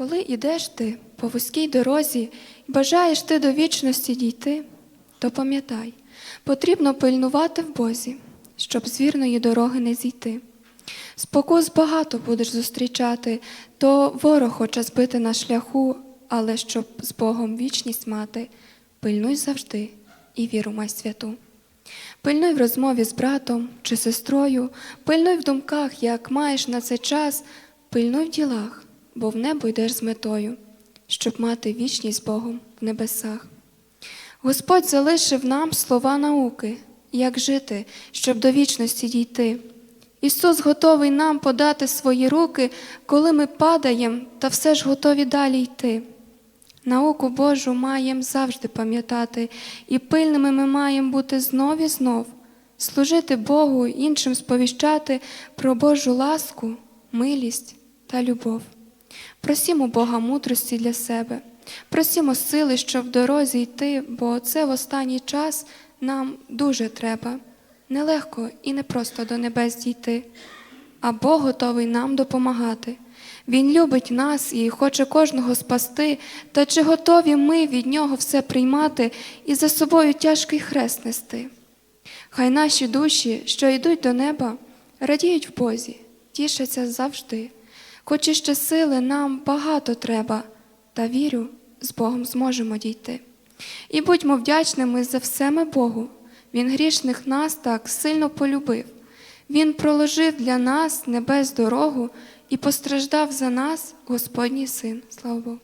Коли ідеш ти по вузькій дорозі і бажаєш ти до вічності дійти, то пам'ятай, потрібно пильнувати в Бозі, щоб з вірної дороги не зійти. Спокус багато будеш зустрічати, то ворог хоче збити на шляху, але щоб з Богом вічність мати, пильнуй завжди і віру май святу. Пильнуй в розмові з братом чи сестрою, пильнуй в думках, як маєш на це час, пильнуй в ділах, бо в небо йдеш з метою, щоб мати вічність з Богом в небесах. Господь залишив нам слова науки, як жити, щоб до вічності дійти. Ісус готовий нам подати свої руки, коли ми падаємо, та все ж готові далі йти. Науку Божу маєм завжди пам'ятати, і пильними ми маємо бути знов і знов, служити Богу, іншим сповіщати про Божу ласку, милість та любов. Просімо Бога мудрості для себе, просімо сили, щоб в дорозі йти, бо це в останній час нам дуже треба. Нелегко і непросто до небес дійти, а Бог готовий нам допомагати. Він любить нас і хоче кожного спасти, та чи готові ми від нього все приймати і за собою тяжкий хрест нести? Хай наші душі, що йдуть до неба, радіють в Бозі, тішаться завжди. Хоч іще сили нам багато треба, та вірю, з Богом зможемо дійти. І будьмо вдячними за все ми Богу. Він грішних нас так сильно полюбив. Він проложив для нас небес дорогу і постраждав за нас Господній син. Слава Богу.